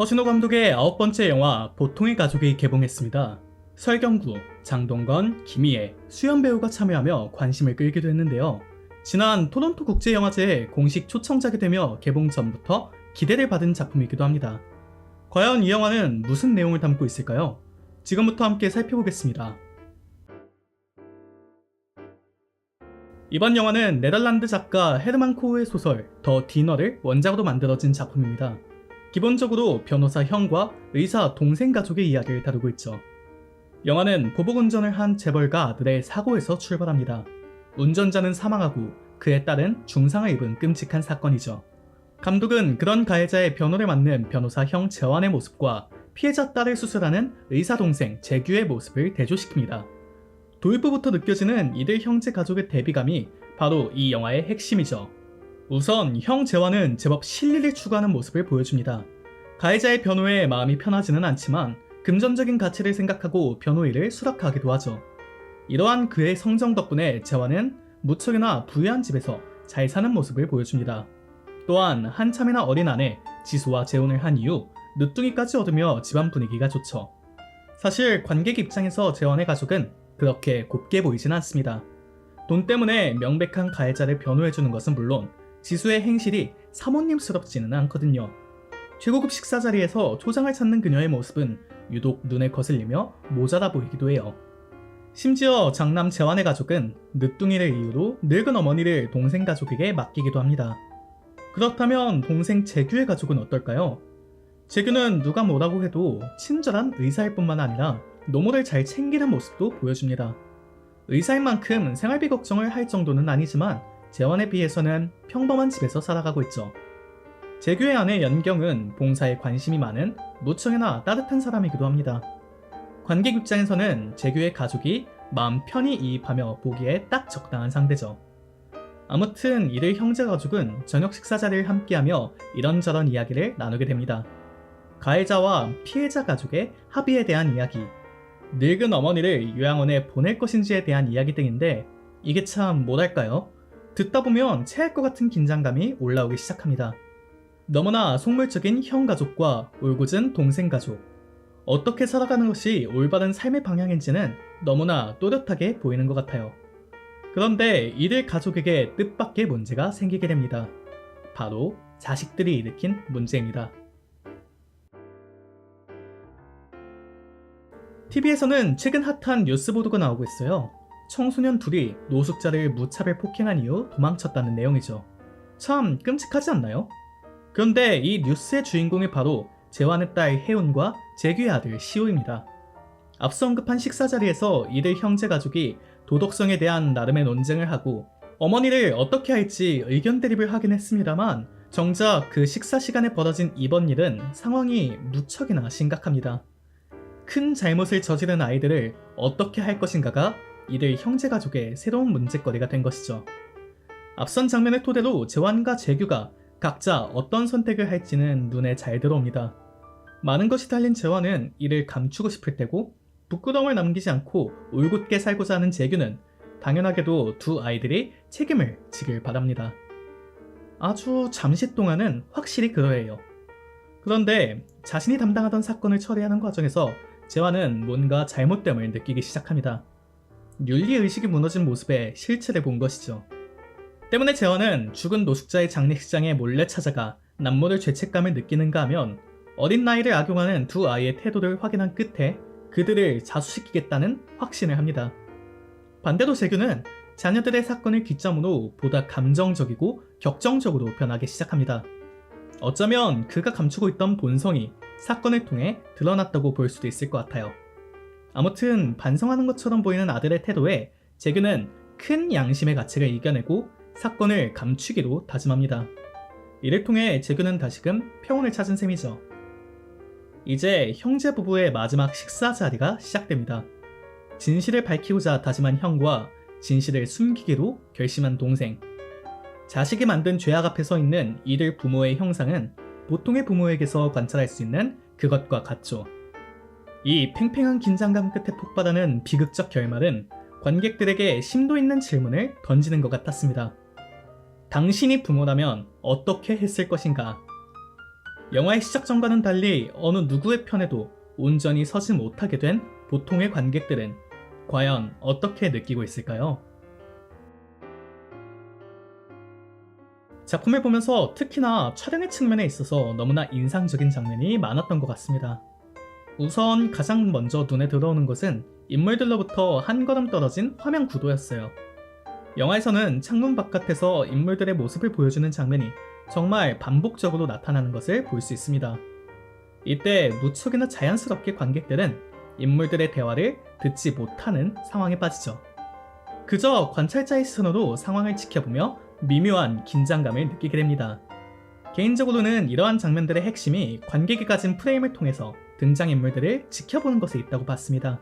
허신호 감독의 아홉 번째 영화 보통의 가족이 개봉했습니다. 설경구, 장동건, 김희애, 수연 배우가 참여하며 관심을 끌기도 했는데요. 지난 토론토 국제영화제에 공식 초청작이 되며 개봉 전부터 기대를 받은 작품이기도 합니다. 과연 이 영화는 무슨 내용을 담고 있을까요? 지금부터 함께 살펴보겠습니다. 이번 영화는 네덜란드 작가 헤르만 코우의 소설 더 디너를 원작으로 만들어진 작품입니다. 기본적으로 변호사 형과 의사 동생 가족의 이야기를 다루고 있죠. 영화는 보복 운전을 한 재벌가 아들의 사고에서 출발합니다. 운전자는 사망하고 그에 따른 중상을 입은 끔찍한 사건이죠. 감독은 그런 가해자의 변호를 맡는 변호사 형 재환의 모습과 피해자 딸을 수술하는 의사 동생 재규의 모습을 대조시킵니다. 도입부부터 느껴지는 이들 형제 가족의 대비감이 바로 이 영화의 핵심이죠. 우선 형 재환은 제법 실리를 추구하는 모습을 보여줍니다. 가해자의 변호에 마음이 편하지는 않지만 금전적인 가치를 생각하고 변호 일을 수락하기도 하죠. 이러한 그의 성정 덕분에 재환은 무척이나 부유한 집에서 잘 사는 모습을 보여줍니다. 또한 한참이나 어린 아내 지수와 재혼을 한 이후 늦둥이까지 얻으며 집안 분위기가 좋죠. 사실 관객 입장에서 재환의 가족은 그렇게 곱게 보이진 않습니다. 돈 때문에 명백한 가해자를 변호해주는 것은 물론 지수의 행실이 사모님스럽지는 않거든요. 최고급 식사 자리에서 초장을 찾는 그녀의 모습은 유독 눈에 거슬리며 모자라 보이기도 해요. 심지어 장남 재환의 가족은 늦둥이를 이유로 늙은 어머니를 동생 가족에게 맡기기도 합니다. 그렇다면 동생 재규의 가족은 어떨까요? 재규는 누가 뭐라고 해도 친절한 의사일 뿐만 아니라 노모를 잘 챙기는 모습도 보여줍니다. 의사인 만큼 생활비 걱정을 할 정도는 아니지만 재환에 비해서는 평범한 집에서 살아가고 있죠. 재규의 아내 연경은 봉사에 관심이 많은 무척이나 따뜻한 사람이기도 합니다. 관객 입장에서는 재규의 가족이 마음 편히 이입하며 보기에 딱 적당한 상대죠. 아무튼 이들 형제 가족은 저녁 식사 자리를 함께하며 이런저런 이야기를 나누게 됩니다. 가해자와 피해자 가족의 합의에 대한 이야기, 늙은 어머니를 요양원에 보낼 것인지에 대한 이야기 등인데 이게 참 뭐랄까요? 듣다 보면 체할 것 같은 긴장감이 올라오기 시작합니다. 너무나 속물적인 형 가족과 울고진 동생 가족. 어떻게 살아가는 것이 올바른 삶의 방향인지는 너무나 또렷하게 보이는 것 같아요. 그런데 이들 가족에게 뜻밖의 문제가 생기게 됩니다. 바로 자식들이 일으킨 문제입니다. TV에서는 최근 핫한 뉴스 보도가 나오고 있어요. 청소년 둘이 노숙자를 무차별 폭행한 이후 도망쳤다는 내용이죠. 참 끔찍하지 않나요? 그런데 이 뉴스의 주인공이 바로 재환의 딸 혜운과 재규의 아들 시우입니다. 앞서 언급한 식사 자리에서 이들 형제 가족이 도덕성에 대한 나름의 논쟁을 하고 어머니를 어떻게 할지 의견 대립을 하긴 했습니다만 정작 그 식사 시간에 벌어진 이번 일은 상황이 무척이나 심각합니다. 큰 잘못을 저지른 아이들을 어떻게 할 것인가가 이들 형제 가족의 새로운 문제거리가 된 것이죠. 앞선 장면을 토대로 재환과 재규가 각자 어떤 선택을 할지는 눈에 잘 들어옵니다. 많은 것이 달린 재환은 이를 감추고 싶을 때고 부끄러움을 남기지 않고 올곧게 살고자 하는 재규는 당연하게도 두 아이들이 책임을 지길 바랍니다. 아주 잠시 동안은 확실히 그러해요. 그런데 자신이 담당하던 사건을 처리하는 과정에서 재환은 뭔가 잘못됨을 느끼기 시작합니다. 윤리의식이 무너진 모습에 실체를 본 것이죠. 때문에 재환은 죽은 노숙자의 장례식장에 몰래 찾아가 남모를 죄책감을 느끼는가 하면 어린 나이를 악용하는 두 아이의 태도를 확인한 끝에 그들을 자수시키겠다는 확신을 합니다. 반대로 재규는 자녀들의 사건을 기점으로 보다 감정적이고 격정적으로 변하기 시작합니다. 어쩌면 그가 감추고 있던 본성이 사건을 통해 드러났다고 볼 수도 있을 것 같아요. 아무튼 반성하는 것처럼 보이는 아들의 태도에 재규는 큰 양심의 가책을 이겨내고 사건을 감추기로 다짐합니다. 이를 통해 재규는 다시금 평온을 찾은 셈이죠. 이제 형제 부부의 마지막 식사 자리가 시작됩니다. 진실을 밝히고자 다짐한 형과 진실을 숨기기로 결심한 동생. 자식이 만든 죄악 앞에 서 있는 이들 부모의 형상은 보통의 부모에게서 관찰할 수 있는 그것과 같죠. 이 팽팽한 긴장감 끝에 폭발하는 비극적 결말은 관객들에게 심도 있는 질문을 던지는 것 같았습니다. 당신이 부모라면 어떻게 했을 것인가? 영화의 시작전과는 달리 어느 누구의 편에도 온전히 서지 못하게 된 보통의 관객들은 과연 어떻게 느끼고 있을까요? 작품을 보면서 특히나 촬영의 측면에 있어서 너무나 인상적인 장면이 많았던 것 같습니다. 우선 가장 먼저 눈에 들어오는 것은 인물들로부터 한 걸음 떨어진 화면 구도였어요. 영화에서는 창문 바깥에서 인물들의 모습을 보여주는 장면이 정말 반복적으로 나타나는 것을 볼 수 있습니다. 이때 무척이나 자연스럽게 관객들은 인물들의 대화를 듣지 못하는 상황에 빠지죠. 그저 관찰자의 시선으로 상황을 지켜보며 미묘한 긴장감을 느끼게 됩니다. 개인적으로는 이러한 장면들의 핵심이 관객이 가진 프레임을 통해서 등장인물들을 지켜보는 것에 있다고 봤습니다.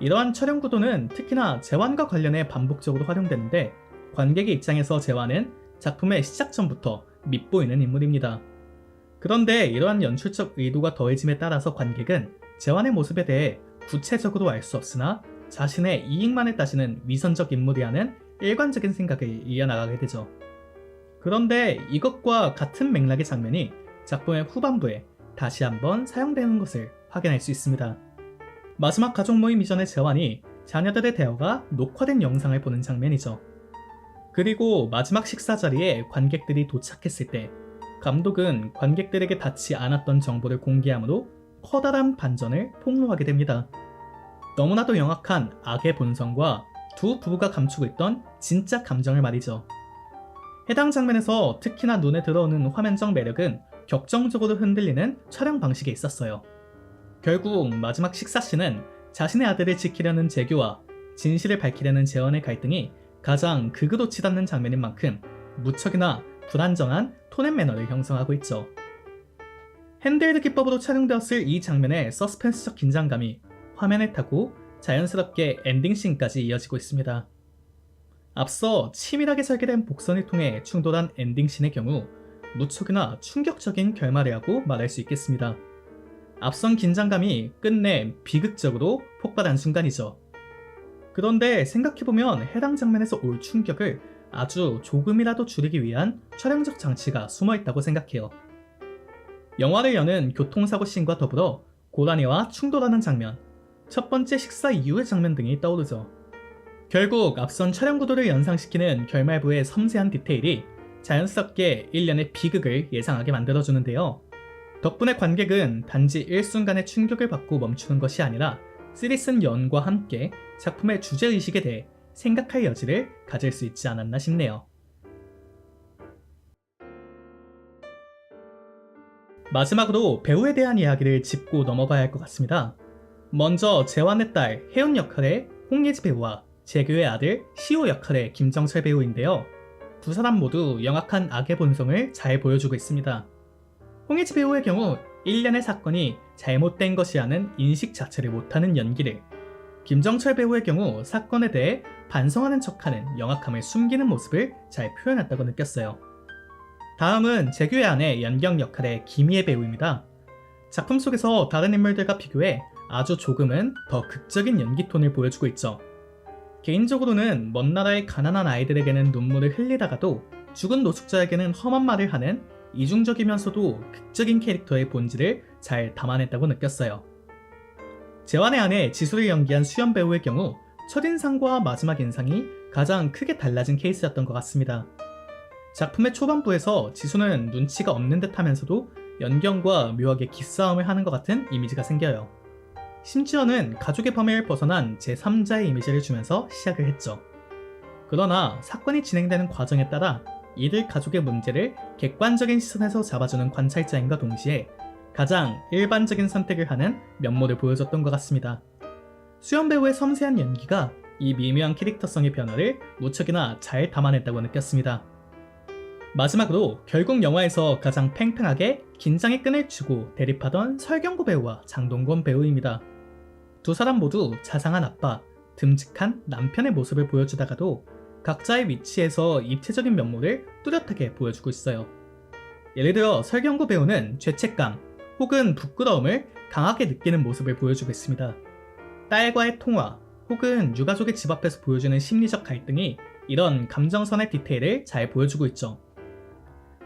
이러한 촬영 구도는 특히나 재환과 관련해 반복적으로 활용되는데 관객의 입장에서 재환은 작품의 시작 전부터 밉보이는 인물입니다. 그런데 이러한 연출적 의도가 더해짐에 따라서 관객은 재환의 모습에 대해 구체적으로 알 수 없으나 자신의 이익만을 따지는 위선적 인물이라는 일관적인 생각을 이어나가게 되죠. 그런데 이것과 같은 맥락의 장면이 작품의 후반부에 다시 한번 사용되는 것을 확인할 수 있습니다. 마지막 가족 모임 이전의 재환이 자녀들의 대화가 녹화된 영상을 보는 장면이죠. 그리고 마지막 식사 자리에 관객들이 도착했을 때 감독은 관객들에게 닿지 않았던 정보를 공개하므로 커다란 반전을 폭로하게 됩니다. 너무나도 영악한 악의 본성과 두 부부가 감추고 있던 진짜 감정을 말이죠. 해당 장면에서 특히나 눈에 들어오는 화면적 매력은 격정적으로 흔들리는 촬영 방식에 있었어요. 결국 마지막 식사씬은 자신의 아들을 지키려는 재규와 진실을 밝히려는 재원의 갈등이 가장 극으로 치닫는 장면인 만큼 무척이나 불안정한 톤앤 매너를 형성하고 있죠. 핸드헬드 기법으로 촬영되었을 이 장면의 서스펜스적 긴장감이 화면에 타고 자연스럽게 엔딩 씬까지 이어지고 있습니다. 앞서 치밀하게 설계된 복선을 통해 충돌한 엔딩 씬의 경우 무척이나 충격적인 결말이라고 말할 수 있겠습니다. 앞선 긴장감이 끝내 비극적으로 폭발한 순간이죠. 그런데 생각해보면 해당 장면에서 올 충격을 아주 조금이라도 줄이기 위한 촬영적 장치가 숨어 있다고 생각해요. 영화를 여는 교통사고 씬과 더불어 고라니와 충돌하는 장면, 첫 번째 식사 이후의 장면 등이 떠오르죠. 결국 앞선 촬영 구도를 연상시키는 결말부의 섬세한 디테일이 자연스럽게 일련의 비극을 예상하게 만들어주는데요. 덕분에 관객은 단지 일순간의 충격을 받고 멈추는 것이 아니라 쓰리슨 연과 함께 작품의 주제의식에 대해 생각할 여지를 가질 수 있지 않았나 싶네요. 마지막으로 배우에 대한 이야기를 짚고 넘어가야 할 것 같습니다. 먼저 재환의 딸 혜은 역할의 홍예지 배우와 재규의 아들 시호 역할의 김정철 배우인데요. 두 사람 모두 영악한 악의 본성을 잘 보여주고 있습니다. 홍예지 배우의 경우 일련의 사건이 잘못된 것이라는 인식 자체를 못하는 연기를 김정철 배우의 경우 사건에 대해 반성하는 척하는 영악함을 숨기는 모습을 잘 표현했다고 느꼈어요. 다음은 재규의 아내 연경 역할의 김희애 배우입니다. 작품 속에서 다른 인물들과 비교해 아주 조금은 더 극적인 연기 톤을 보여주고 있죠. 개인적으로는 먼 나라의 가난한 아이들에게는 눈물을 흘리다가도 죽은 노숙자에게는 험한 말을 하는 이중적이면서도 극적인 캐릭터의 본질을 잘 담아냈다고 느꼈어요. 재환의 아내 지수를 연기한 수연 배우의 경우 첫인상과 마지막 인상이 가장 크게 달라진 케이스였던 것 같습니다. 작품의 초반부에서 지수는 눈치가 없는 듯 하면서도 연경과 묘하게 기싸움을 하는 것 같은 이미지가 생겨요. 심지어는 가족의 범위를 벗어난 제3자의 이미지를 주면서 시작을 했죠. 그러나 사건이 진행되는 과정에 따라 이들 가족의 문제를 객관적인 시선에서 잡아주는 관찰자인과 동시에 가장 일반적인 선택을 하는 면모를 보여줬던 것 같습니다. 수연 배우의 섬세한 연기가 이 미묘한 캐릭터성의 변화를 무척이나 잘 담아냈다고 느꼈습니다. 마지막으로 결국 영화에서 가장 팽팽하게 긴장의 끈을 추고 대립하던 설경구 배우와 장동건 배우입니다. 두 사람 모두 자상한 아빠, 듬직한 남편의 모습을 보여주다가도 각자의 위치에서 입체적인 면모를 뚜렷하게 보여주고 있어요. 예를 들어 설경구 배우는 죄책감 혹은 부끄러움을 강하게 느끼는 모습을 보여주고 있습니다. 딸과의 통화 혹은 유가족의 집 앞에서 보여주는 심리적 갈등이 이런 감정선의 디테일을 잘 보여주고 있죠.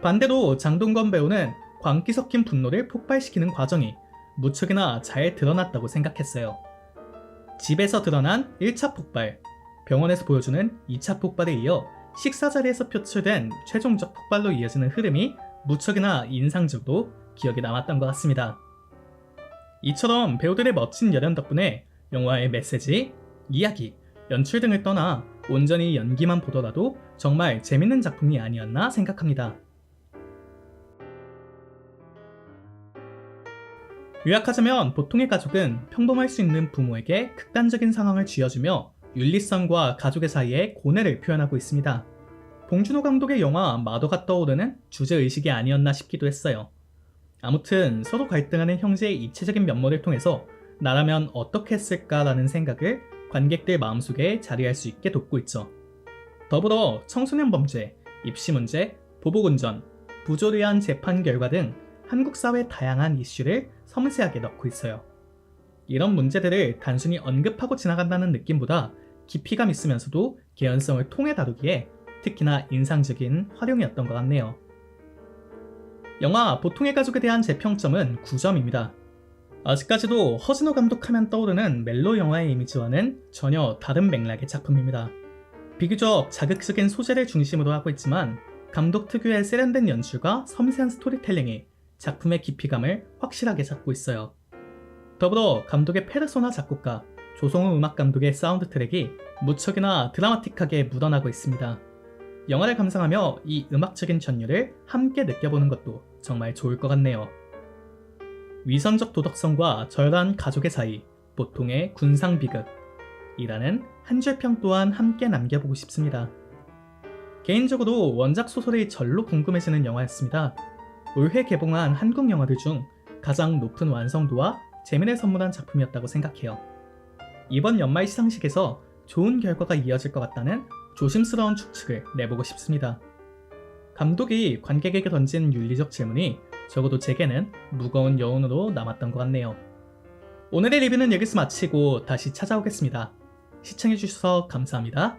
반대로 장동건 배우는 광기 섞인 분노를 폭발시키는 과정이 무척이나 잘 드러났다고 생각했어요. 집에서 드러난 1차 폭발, 병원에서 보여주는 2차 폭발에 이어 식사 자리에서 표출된 최종적 폭발로 이어지는 흐름이 무척이나 인상적으로 기억에 남았던 것 같습니다. 이처럼 배우들의 멋진 열연 덕분에 영화의 메시지, 이야기, 연출 등을 떠나 온전히 연기만 보더라도 정말 재밌는 작품이 아니었나 생각합니다. 요약하자면 보통의 가족은 평범할 수 있는 부모에게 극단적인 상황을 쥐어주며 윤리성과 가족의 사이의 고뇌를 표현하고 있습니다. 봉준호 감독의 영화 마도가 떠오르는 주제의식이 아니었나 싶기도 했어요. 아무튼 서로 갈등하는 형제의 입체적인 면모를 통해서 나라면 어떻게 했을까라는 생각을 관객들 마음속에 자리할 수 있게 돕고 있죠. 더불어 청소년 범죄, 입시 문제, 보복 운전, 부조리한 재판 결과 등 한국 사회 다양한 이슈를 섬세하게 넣고 있어요. 이런 문제들을 단순히 언급하고 지나간다는 느낌보다 깊이감 있으면서도 개연성을 통해 다루기에 특히나 인상적인 활용이었던 것 같네요. 영화 보통의 가족에 대한 제 평점은 9점입니다. 아직까지도 허진호 감독하면 떠오르는 멜로 영화의 이미지와는 전혀 다른 맥락의 작품입니다. 비교적 자극적인 소재를 중심으로 하고 있지만 감독 특유의 세련된 연출과 섬세한 스토리텔링이 작품의 깊이감을 확실하게 잡고 있어요. 더불어 감독의 페르소나 작곡가 조성우 음악 감독의 사운드 트랙이 무척이나 드라마틱하게 묻어나고 있습니다. 영화를 감상하며 이 음악적인 전율을 함께 느껴보는 것도 정말 좋을 것 같네요. 위선적 도덕성과 절한 가족의 사이, 보통의 군상 비극이라는 한 줄평 또한 함께 남겨보고 싶습니다. 개인적으로 원작 소설이 절로 궁금해지는 영화였습니다. 올해 개봉한 한국 영화들 중 가장 높은 완성도와 재미를 선물한 작품이었다고 생각해요. 이번 연말 시상식에서 좋은 결과가 이어질 것 같다는 조심스러운 추측을 내보고 싶습니다. 감독이 관객에게 던진 윤리적 질문이 적어도 제게는 무거운 여운으로 남았던 것 같네요. 오늘의 리뷰는 여기서 마치고 다시 찾아오겠습니다. 시청해주셔서 감사합니다.